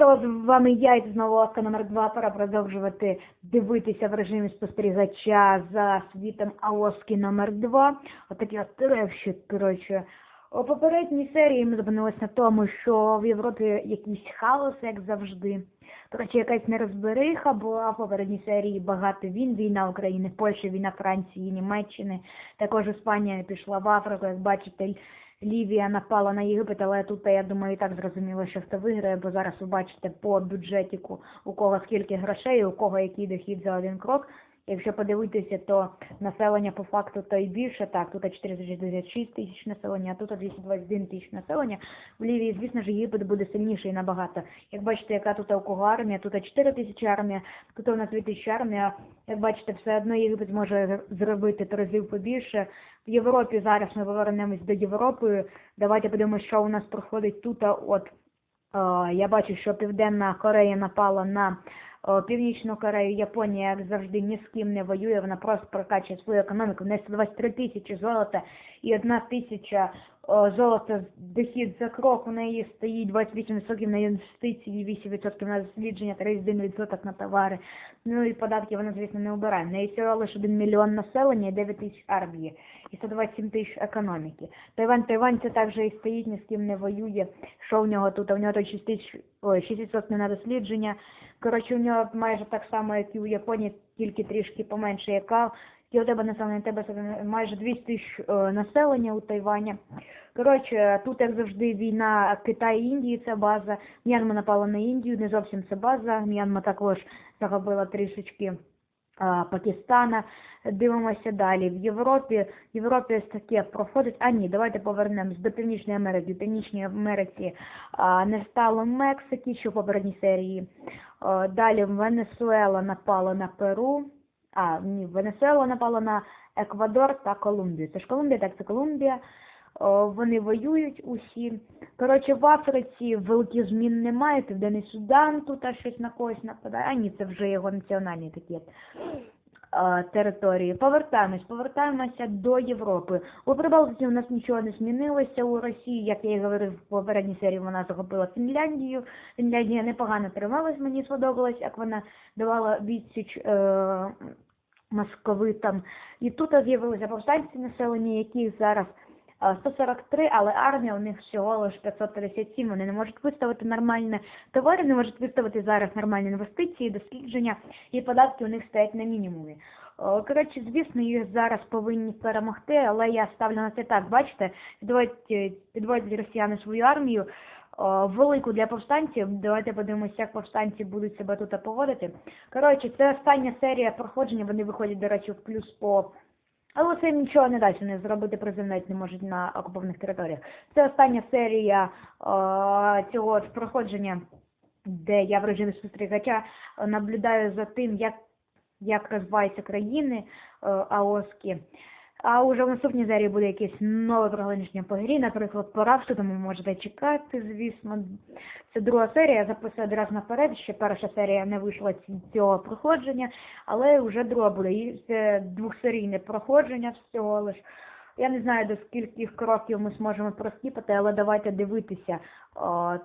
Здорово, з вами я і знову Оска номер 2 Пора продовжувати дивитися в режимі спостерігача за світом Аоски номер 2 Отакі от тревші, коротше. У попередній серії ми зупинилися на тому, що в Європі якийсь хаос, як завжди. Коротше, якась нерозбериха була в попередній серії багато війн, війна України, Польщі, війна Франції, Німеччини. Також Іспанія пішла в Африку, як бачите, Лівія напала на Єгипет, але тут, я думаю, і так зрозуміло, що хто виграє, бо зараз ви бачите по бюджетіку, у кого скільки грошей, у кого який дохід за один крок. Якщо подивитися, то населення по факту то й більше. Так, тут 466 тисяч населення, а тут 221 тисяч населення. В Лівії, звісно ж, Єгипет буде сильніший набагато. Як бачите, яка тут у кого армія, тут 4 тисячі армія, тут у нас 2 тисячі армія. Як бачите, все одно Єгипет зможе зробити разів побільше. В Європі зараз ми повернемось до Європи. Давайте подивимося, що у нас проходить тут. От е, я бачу, що Південна Корея напала на Північну Корею, Японія, як завжди, ні з ким не воює, вона просто прокачує свою економіку. В неї 123 тисячі золота і одна тисяча е, золота дохід за крок. У неї стоїть 28% на інвестиції, 8% на дослідження, 31% на товари. Ну і податки вона, звісно, не обирає. В неї всього лише 1 мільйон населення і 9 тисяч армії і 127 тисяч економіки. Тайвань, Тайвань це також і стоїть, ні з ким не воює. Що в нього тут? У нього тут 6 тисяч, ой, 6% на дослідження. Коротше, у нього майже так само, як і у Японії, тільки трішки поменше яка. І у тебе населення, тебе майже 200 тисяч е, населення у Тайвані. Коротше, тут, як завжди, війна Китай і Індії це база. М'янма напала на Індію, не зовсім це база. М'янма також захопила трішечки а, Пакистана. Дивимося далі. В Європі, в Європі таке проходить. А ні, давайте повернемось до Північної Америки. В Північній Америці а, не стало Мексики, що в попередній серії. Далі Венесуела напала на Перу. А, ні, Венесуела напала на Еквадор та Колумбію. Це ж Колумбія, так це Колумбія. О, вони воюють усі. Коротше, в Африці великих змін немає. Південний Судан тут а щось на когось нападає. А ні, це вже його національні такі території. Повертаємось, повертаємося до Європи. У Прибалтиці у нас нічого не змінилося. У Росії, як я і говорив в попередній серії, вона захопила Фінляндію. Фінляндія непогано трималась, мені сподобалось, як вона давала відсіч. Е, Московитам. І тут з'явилися повстанці населення, які зараз 143, але армія у них всього лише 557. Вони не можуть виставити нормальне товари, не можуть виставити зараз нормальні інвестиції, дослідження і податки у них стоять на мінімумі. Коротше, звісно, їх зараз повинні перемогти, але я ставлю на це так. Бачите, підводять, підводять росіяни свою армію. Велику для повстанців. Давайте подивимося, як повстанці будуть себе тут поводити. Коротше, це остання серія проходження. Вони виходять, до речі, в плюс по але це нічого не дасть, вони зробити приземлять не можуть на окупованих територіях. Це остання серія о, цього проходження, де я в режимі спостерігача наблюдаю за тим, як як розвиваються країни АОСки. А уже в наступній серії буде якесь нове проголошення по грі, наприклад, по Равсу, тому можете чекати, звісно. Це друга серія, я записую одразу наперед, ще перша серія не вийшла цього проходження, але вже друга буде. І це двохсерійне проходження всього лиш. Я не знаю, до скільких кроків ми зможемо проскіпати, але давайте дивитися.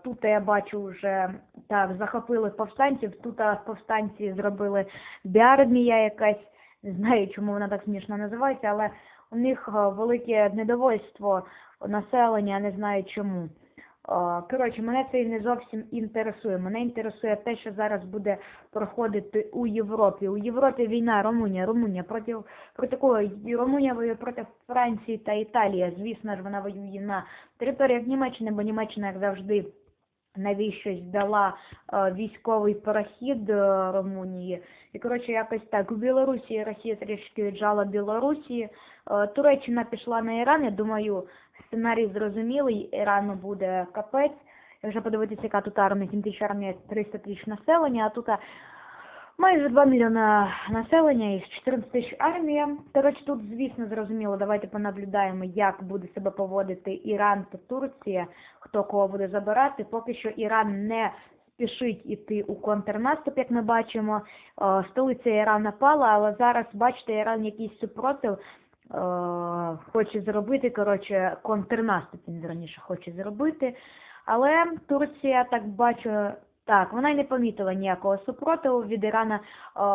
Тут я бачу вже так, захопили повстанців, тут повстанці зробили біармія якась. Не знаю, чому вона так смішно називається, але у них е, велике недовольство населення, не знаю чому. Е, коротше, мене це не зовсім інтересує. Мене інтересує те, що зараз буде проходити у Європі. У Європі війна Румунія, Румунія проти проти кого? Румунія воює проти Франції та Італії. Звісно ж, вона воює на територіях Німеччини, бо Німеччина, як завжди, навіщось дала е, військовий прохід е, Румунії. І коротше, якось так у Білорусі Росія трішки віджала Білорусі. Е, Туреччина пішла на Іран. Я думаю, сценарій зрозумілий. Ірану буде капець. Якщо подивитися, яка тут армія, 7 тисяч армія 300 тисяч населення, а тут майже 2 мільйона населення і 14 тисяч армія. Коротше, тут, звісно, зрозуміло, давайте понаблюдаємо, як буде себе поводити Іран та Турція, хто кого буде забирати. Поки що Іран не спішить іти у контрнаступ, як ми бачимо. Столиця Ірана пала, але зараз, бачите, Іран якийсь супротив. Хоче зробити, коротше, контрнаступ він раніше хоче зробити. Але Турція, так бачу, Так, вона й не помітила ніякого супротиву від Ірана. Е,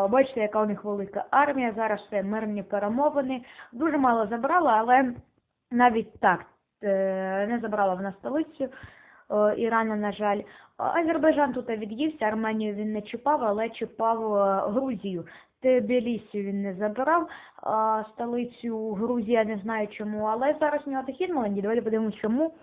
Бачите, яка у них велика армія. Зараз все мирні перемовини. Дуже мало забрала, але навіть так е, не забрала вона столицю Ірану, на жаль. Азербайджан тут від'ївся, Арменію він не чіпав, але чіпав е, Грузію. Тбілісі він не забирав а, столицю Грузії, я не знаю чому, але зараз у нього дохід маленький, давайте подивимось чому.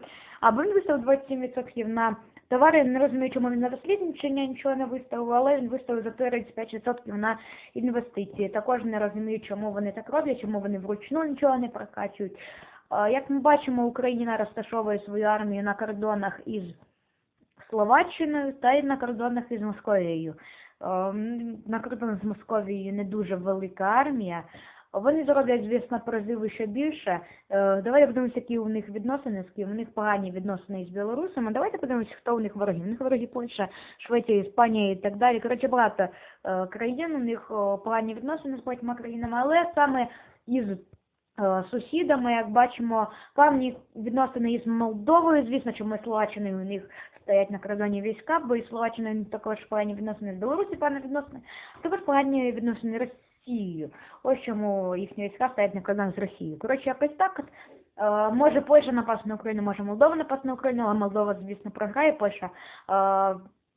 Або він виставив 27% на товари, не розумію, чому він на дослідження нічого не виставив, але він виставив за 35% на інвестиції. Також не розумію, чому вони так роблять, чому вони вручну нічого не прокачують. Як ми бачимо, Україна розташовує свою армію на кордонах із Словаччиною та й на кордонах із Московією. Ем, На кордонах з Московією не дуже велика армія. Вони зроблять, звісно, призиви ще більше. Е, Давайте подивимося, які у них відносини, з ким у них погані відносини із білорусами. Давайте подивимося, хто у них вороги. У них вороги Польща, Швеція, Іспанія і так далі. Коротше, багато е, країн, у них погані відносини з багатьма країнами, але саме із е, сусідами, як бачимо, певні відносини із Молдовою, звісно, ми Словаччиною у них стоять на кордоні війська, бо і Словаччина також погані відносини з Білорусі, погані відносини, також погані відносини з Росією. Ось чому їхні війська стоять на кордоні з Росією. Коротше, якось так. Е, Може Польща напасти на Україну, може Молдова напасти на Україну, але Молдова, звісно, програє. Польща е,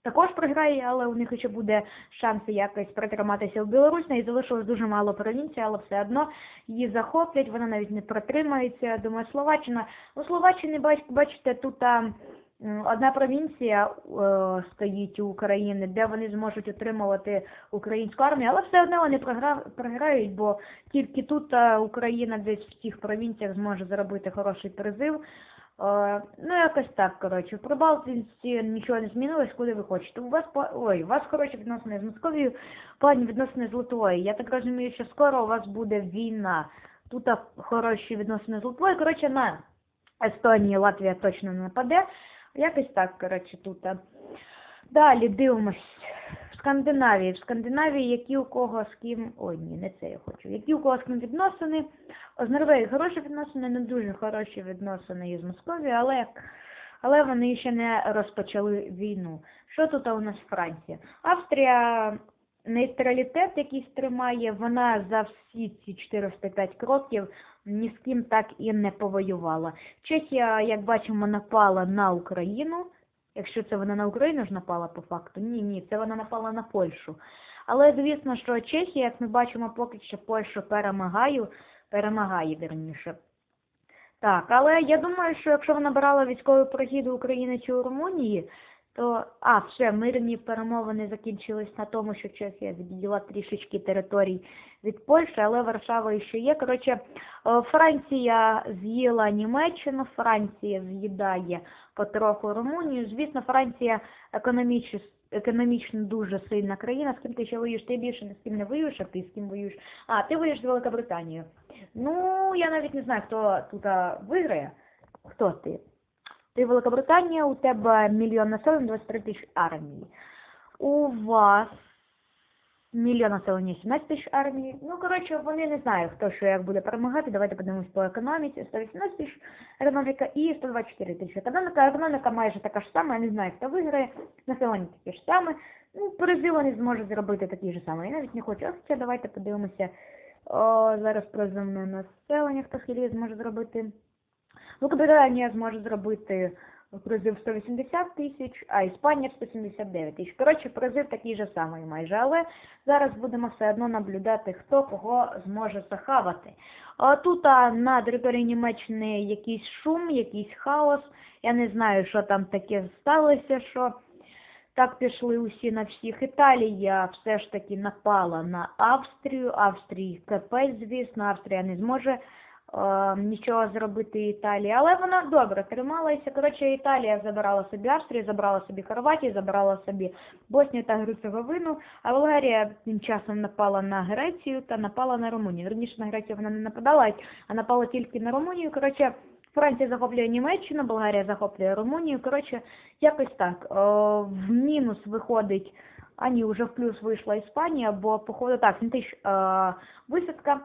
також програє, але у них ще буде шанси якось протриматися в Білорусь. І залишилось дуже мало провінцій, але все одно її захоплять, вона навіть не протримається. Думаю, Словаччина. У Словаччини, бач- бачите, тут а, м, одна провінція е, стоїть у України, де вони зможуть отримувати українську армію, але все одно вони програють, бо тільки тут Україна десь в тих провінціях зможе зробити хороший призив. Е, Ну, якось так, коротше. В Прибалтиці нічого не змінилось, куди ви хочете. У вас ой, у вас хороші відносини з Московією, погані відносини з Литвою. Я так розумію, що скоро у вас буде війна. Тут хороші відносини з Литвою. Коротше, на Естонії Латвія точно не нападе. Якось так, коротше, тут. Далі дивимось. В Скандинавії. В Скандинавії які у кого з ким. Ой, ні, не це я хочу. Які у кого з ким відносини. З Норвегії хороші відносини, не дуже хороші відносини із Московією, але, але вони ще не розпочали війну. Що тут у нас Франція? Австрія нейтралітет якийсь тримає, вона за всі ці 405 кроків ні з ким так і не повоювала. Чехія, як бачимо, напала на Україну. Якщо це вона на Україну ж напала по факту, ні, ні, це вона напала на Польщу. Але звісно, що Чехія, як ми бачимо, поки що Польщу перемагає, перемагає вірніше. Так, але я думаю, що якщо вона брала військовий прохід України чи у Румунії, то а, все, мирні перемовини закінчились на тому, що Чехія відділа трішечки територій від Польщі, але Варшава ще є. Коротше, е, Франція з'їла Німеччину, Франція з'їдає потроху Румунію. Звісно, Франція економічно, економічно дуже сильна країна. З ким ти ще воюєш? Ти більше ні з ким не воюєш, а ти з ким воюєш? А, ти воюєш з Великобританією. Ну, я навіть не знаю, хто тут виграє. Хто ти? Ти Великобританія, у тебе мільйон населення, 23 тисяч армії. У вас мільйон населення, 17 тисяч армії. Ну, коротше, вони не знають, хто що як буде перемагати. Давайте подивимось по економіці. 118 тисяч економіка і 124 тисячі. Економіка, економіка майже така ж сама, я не знаю, хто виграє. Населення таке ж саме. Ну, призи вони зможуть зробити такі ж самі. Я навіть не хочу. Хоча давайте подивимося. О, зараз призовне населення, хто скільки зможе зробити. Великобританія зможе зробити призив 180 тисяч, а Іспанія 179 тисяч. Коротше, призив такий же самий майже, але зараз будемо все одно наблюдати, хто кого зможе захавати. А тут а, на території Німеччини якийсь шум, якийсь хаос. Я не знаю, що там таке сталося, що так пішли усі на всіх. Італія все ж таки напала на Австрію. Австрії капець, звісно, Австрія не зможе нічого зробити Італії, але вона добре трималася. Коротше, Італія забирала собі Австрію, забрала собі Хорватію, забрала собі Боснію та Герцеговину, а Болгарія тим часом напала на Грецію та напала на Румунію. Верніше на Грецію вона не нападала, а напала тільки на Румунію. Коротше, Франція захоплює Німеччину, Болгарія захоплює Румунію. Коротше, якось так. Е, в мінус виходить, а ні, вже в плюс вийшла Іспанія, бо походу так, 7 тисяч е, висадка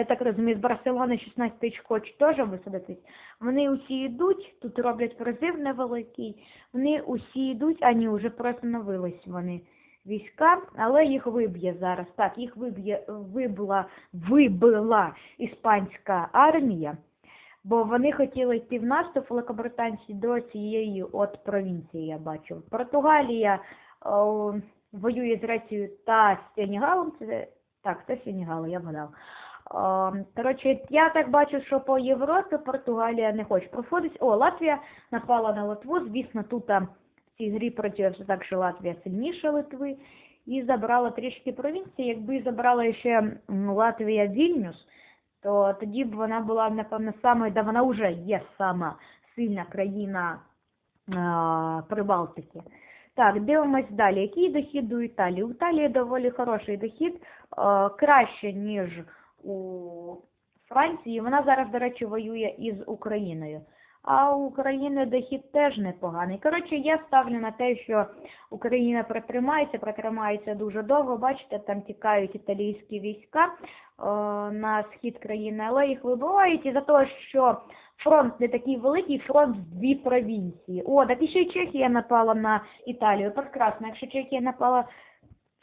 я так розумію, з Барселони 16 тисяч хочуть теж висадитись. Вони усі йдуть, тут роблять призив невеликий. Вони усі йдуть, а ні, вже простановились вони війська, але їх виб'є зараз. Так, їх виб'є, вибила, вибила іспанська армія, бо вони хотіли йти в наступ великобританці до цієї от провінції, я бачу. Португалія о, воює з Грецією та з Сенігалом. Це, так, це Сенігал, я вгадав. Коротше, я так бачу, що по Європі Португалія не хоче проходить. О, Латвія напала на Литву. Звісно, тут в цій грі все так, що Латвія сильніша Литви. І забрала трішки провінції. Якби забрала ще Латвія Вільнюс, то тоді б вона була, напевно, самою, да вона вже є сама сильна країна а, Прибалтики. Так, дивимось далі. Який дохід у Італії? У Італії доволі хороший дохід, а, краще, ніж у Франції. Вона зараз, до речі, воює із Україною. А у України дохід теж непоганий. Коротше, я ставлю на те, що Україна протримається, протримається дуже довго. Бачите, там тікають італійські війська е, на схід країни, але їх вибивають із-за того, що фронт не такий великий, фронт в дві провінції. О, так і ще Чехія напала на Італію. Прекрасно. Якщо Чехія напала.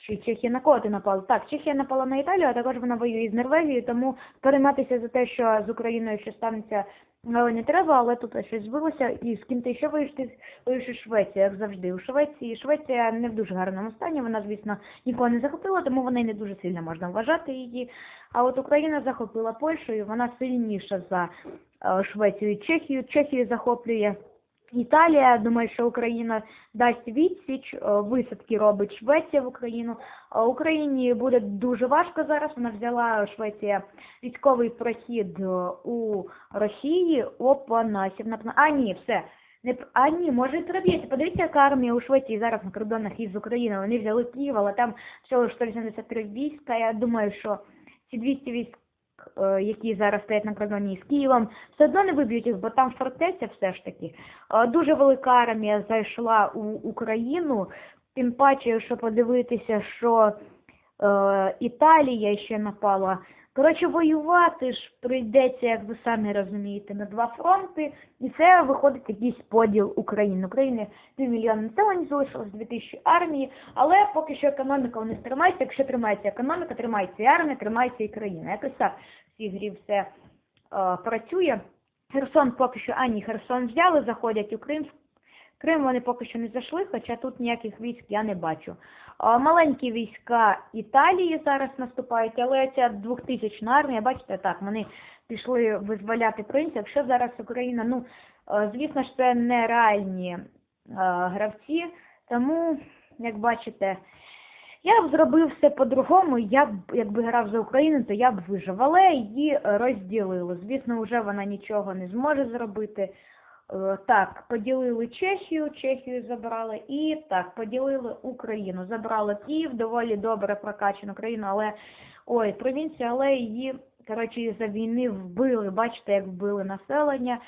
Чи Чехія на кого ти напала? Так, Чехія напала на Італію, а також вона воює з Норвегією, тому перейматися за те, що з Україною ще станеться але не треба, але тут щось збилося. І з ким ти ще воюєш, ти воюєш у Швеції, як завжди. У Швеції Швеція не в дуже гарному стані. Вона, звісно, нікого не захопила, тому вона й не дуже сильно можна вважати її. А от Україна захопила Польщу, і вона сильніша за е, Швецію і Чехію. Чехію захоплює. Італія, думаю, що Україна дасть відсіч, е, висадки робить Швеція в Україну. Україні буде дуже важко зараз. Вона взяла Швеція військовий прохід е, у Росії. Опа, насів напна. А ні, все. Не а ні, може проб'ється. Подивіться, яка армія у Швеції зараз на кордонах із Україною. Вони взяли Київ, але там всього 183 війська. Я думаю, що ці 200 військ е, які зараз стоять на кордоні з Києвом, все одно не виб'ють їх, бо там фортеця все ж таки. Е, Дуже велика армія зайшла у Україну, тим паче, що подивитися, що е, Італія ще напала. Коротше, воювати ж прийдеться, як ви самі розумієте, на два фронти, і це виходить якийсь поділ України. України півмільйона населення залишилось, дві тисячі армії, але поки що економіка у них тримається. Якщо тримається економіка, тримається і армія, тримається і країна. Якось так в цій грі все е, працює. Херсон поки що, а ні, Херсон взяли, заходять у Крим. Крим вони поки що не зайшли, хоча тут ніяких військ я не бачу. Маленькі війська Італії зараз наступають, але ця двохтисячна армія, бачите, так, вони пішли визволяти принців. Якщо зараз Україна, ну, е, звісно ж, це не реальні е, гравці, тому, як бачите, я б зробив все по-другому. Я б, якби грав за Україну, то я б вижив, але її розділили. Звісно, вже вона нічого не зможе зробити. Е, Так, поділили Чехію, Чехію забрали, і так, поділили Україну. Забрали Київ, доволі добре прокачану країну, але ой, провінцію, але її, коротше, із-за війни вбили. Бачите, як вбили населення.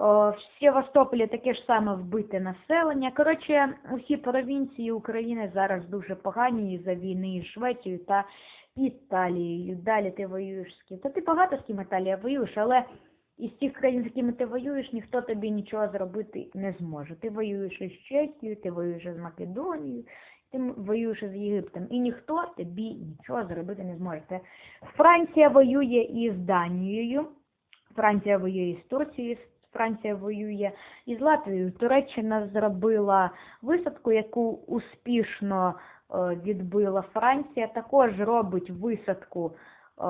В Севастополі таке ж саме вбите населення. Коротше, усі провінції України зараз дуже погані із-за війни із Швецією та Італією. Далі ти воюєш з ким. Та ти багато з ким Італія воюєш, але із тих країн, з якими ти воюєш, ніхто тобі нічого зробити не зможе. Ти воюєш із Чехією, ти воюєш із Македонією, ти воюєш із Єгиптом. І ніхто тобі нічого зробити не зможе. Це Франція воює із Данією, Франція воює із Турцією, Франція воює із Латвією. Туреччина зробила висадку, яку успішно е, відбила Франція. Також робить висадку е,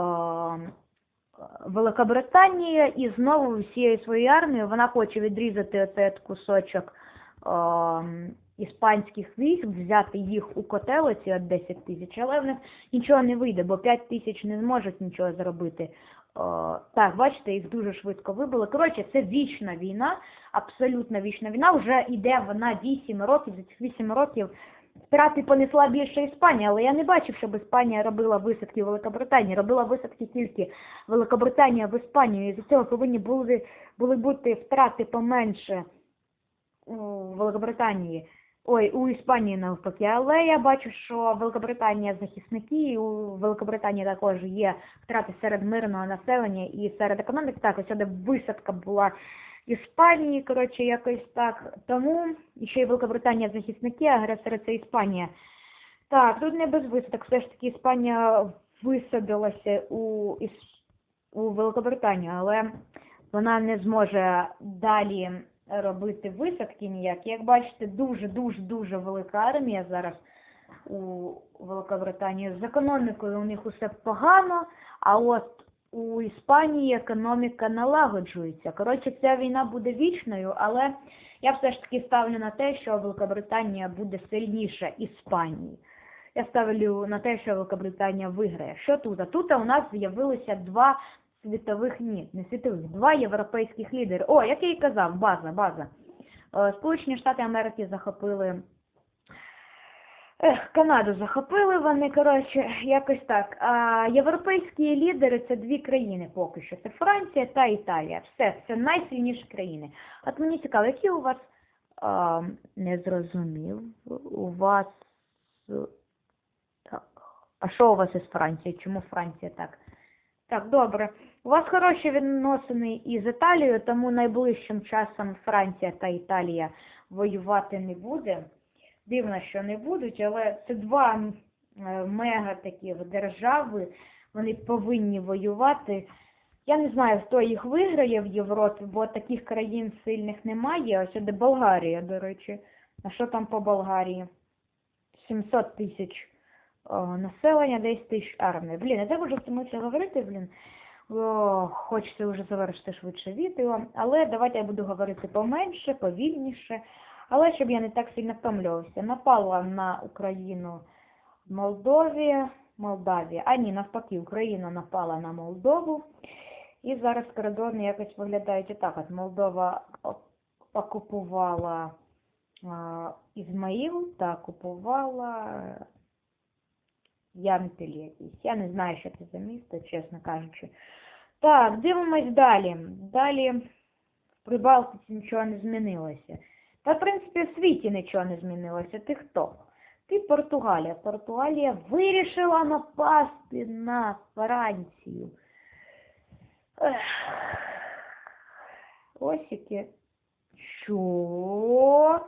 Великобританія і знову всією своєю армією вона хоче відрізати оцей от кусочок е, іспанських військ, взяти їх у котелиці от 10 тисяч, але в них нічого не вийде, бо 5 тисяч не зможуть нічого зробити. О, так, бачите, їх дуже швидко вибили. Коротше, це вічна війна, абсолютно вічна війна. Вже йде вона 8 років. За цих 8 років втрати понесла більше Іспанія, але я не бачив, щоб Іспанія робила висадки в Великобританії. Робила висадки тільки Великобританія в Іспанію. І за цього повинні були, були бути втрати поменше у Великобританії. Ой, у Іспанії навпаки, але я бачу, що Великобританія захисники, і у Великобританії також є втрати серед мирного населення і серед економіки. Так, ось сюди висадка була Іспанії, коротше, якось так. Тому і ще й Великобританія захисники, агресори це Іспанія. Так, тут не без висадок. Все ж таки Іспанія висадилася у, у Великобританію, але вона не зможе далі робити висадки ніяк. Як бачите, дуже-дуже-дуже велика армія зараз у Великобританії. З економікою у них усе погано, а от у Іспанії економіка налагоджується. Коротше, ця війна буде вічною, але я все ж таки ставлю на те, що Великобританія буде сильніша Іспанії. Я ставлю на те, що Великобританія виграє. Що тут? А тут у нас з'явилося два світових, ні, не світових, два європейських лідери. О, як я і казав, база, база. Е, Сполучені Штати Америки захопили. Ех, Канаду захопили вони, коротше, якось так. А європейські лідери це дві країни поки що. Це Франція та Італія. Все, це найсильніші країни. От мені цікаво, які у вас а, не зрозумів. У вас так. А що у вас із Францією? Чому Франція так? Так, добре. У вас хороші відносини із Італією, тому найближчим часом Франція та Італія воювати не буде. Дивно, що не будуть, але це два е, мега таких держави. Вони повинні воювати. Я не знаю, хто їх виграє в Європі, бо таких країн сильних немає. Ось де Болгарія, до речі. А що там по Болгарії? 700 тисяч населення, 10 тисяч армії. Блін, я так уже втомився говорити, блін. О, хочеться вже завершити швидше відео, але давайте я буду говорити поменше, повільніше, але щоб я не так сильно втомлювався. Напала на Україну Молдові, Молдавія, а ні, навпаки, Україна напала на Молдову. І зараз кордони якось виглядають отак. От Молдова окупувала а, Ізмаїл та окупувала Янпіль якийсь. Я не знаю, що це за місто, чесно кажучи. Так, дивимось далі. Далі в Прибалтиці нічого не змінилося. Та, в принципі, в світі нічого не змінилося. Ти хто? Ти Португалія. Португалія вирішила напасти на Францію. Ех. Ось яке. Що?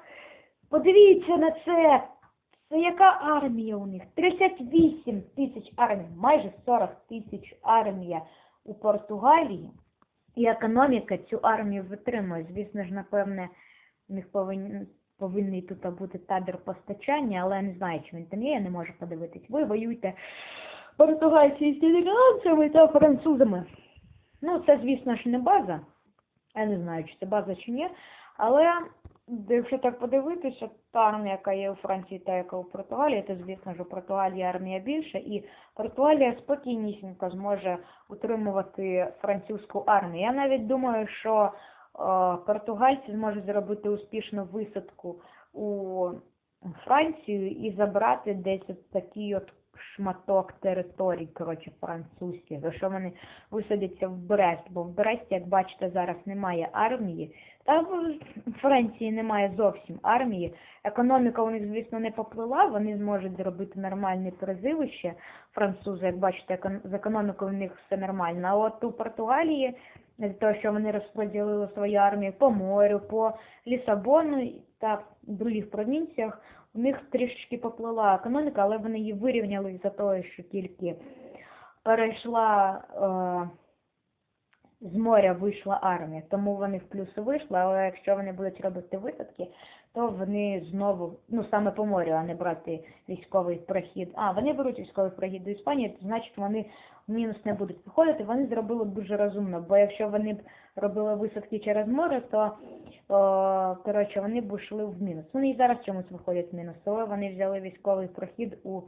Подивіться на це. Це яка армія у них? 38 тисяч армій, майже 40 тисяч армія у Португалії. І економіка цю армію витримує. Звісно ж, напевне, у них повинен, повинний тут бути табір постачання, але я не знаю, чи він там є, я не можу подивитись. Ви воюєте португальці з італійцями та французами. Ну, це, звісно ж, не база. Я не знаю, чи це база чи ні. Але якщо так подивитися, та армія, яка є у Франції та яка у Португалії, то звісно ж у Португалії армія більша, і Португалія спокійнісінько зможе утримувати французьку армію. Я навіть думаю, що португальці зможуть зробити успішну висадку у Францію і забрати десь от такий от шматок територій, коротше, французьких, що вони висадяться в Брест, бо в Бресті, як бачите, зараз немає армії, та в Франції немає зовсім армії. Економіка у них, звісно, не поплила, вони зможуть зробити нормальне призивище. Французи, як бачите, з економікою у них все нормально. А от у Португалії, з того, що вони розподілили свою армію по морю, по Лісабону та других провінціях, у них трішечки поплила економіка, але вони її вирівняли за того, що тільки перейшла е, з моря вийшла армія, тому вони в плюси вийшли, але якщо вони будуть робити висадки, то вони знову, ну саме по морю, а не брати військовий прохід. А, вони беруть військовий прохід до Іспанії, то значить вони мінус не будуть виходити. Вони зробили дуже розумно, бо якщо вони б робили висадки через море, то о, коротше, вони б йшли в мінус. Вони і зараз чомусь виходять в мінус, але вони взяли військовий прохід у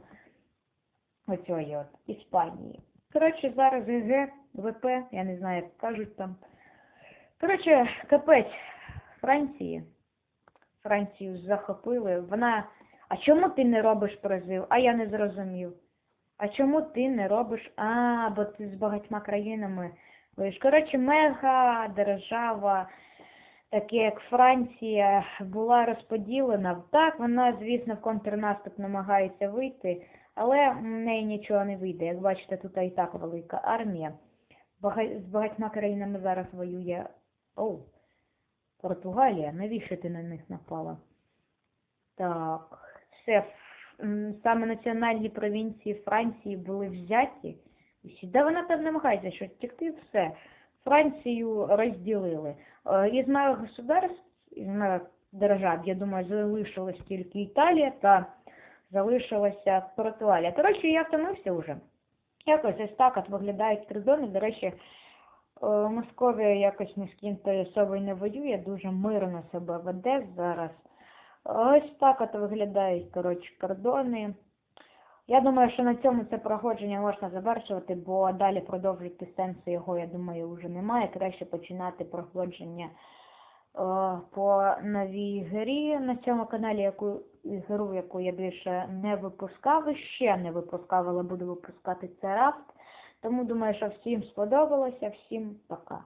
оцьої от Іспанії. Коротше, зараз ГГ, ВП, я не знаю, як кажуть там. Коротше, капець Франції. Францію захопили. Вона. А чому ти не робиш призив? А я не зрозумів. А чому ти не робиш? А, бо ти з багатьма країнами. воюєш. Коротше, мега держава таке як Франція, була розподілена. Так, вона, звісно, в контрнаступ намагається вийти, але в неї нічого не вийде. Як бачите, тут і так велика армія. З багатьма країнами зараз воює. Оу, Португалія, навіщо ти на них напала? Так, все. Саме національні провінції Франції були взяті. Да вона там намагається щось втекти, все. Францію розділили. Е, Із малих государств, із малих держав, я думаю, залишилась тільки Італія та залишилася Португалія. Коротше, я втомився вже. Якось ось так от виглядають кордони. До речі, е, Московія якось ні з ким то не воює, дуже мирно себе веде зараз. Ось так от виглядають, коротше, кордони. Я думаю, що на цьому це проходження можна завершувати, бо далі продовжити сенсу його, я думаю, вже немає. Краще починати проходження е, по новій грі на цьому каналі, яку гру, яку я більше не випускав, ще не випускав, але буду випускати це рафт. Тому думаю, що всім сподобалося. Всім пока.